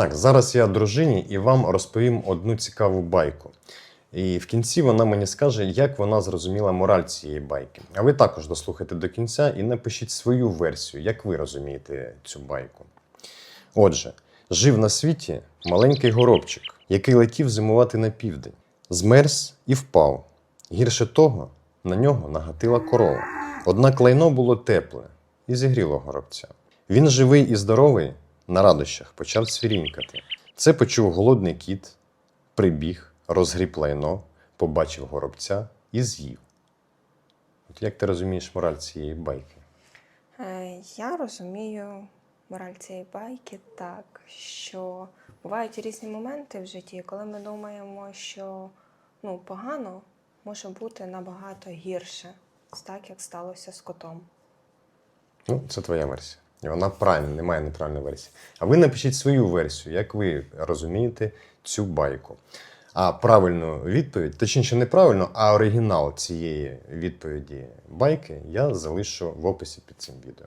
Так, зараз я дружині і вам розповім одну цікаву байку. І в кінці вона мені скаже, як вона зрозуміла мораль цієї байки. А ви також дослухайте до кінця і напишіть свою версію, як ви розумієте цю байку. Отже, жив на світі маленький горобчик, який летів зимувати на південь. Змерз і впав. Гірше того, на нього нагатила корова. Однак лайно було тепле і зігріло горобця. Він живий і здоровий на радощах почав цвірінькати. Це почув голодний кіт, прибіг, розгріб лайно, побачив горобця і з'їв. От як ти розумієш мораль цієї байки? Е, Я розумію мораль цієї байки так, що бувають різні моменти в житті, коли ми думаємо, що ну, погано може бути набагато гірше, так як сталося з котом. Ну, це твоя версія. І вона правильна, немає неправильної версії. А ви напишіть свою версію, як ви розумієте цю байку. А правильну відповідь, точніше, не правильну, а оригінал цієї відповіді байки я залишу в описі під цим відео.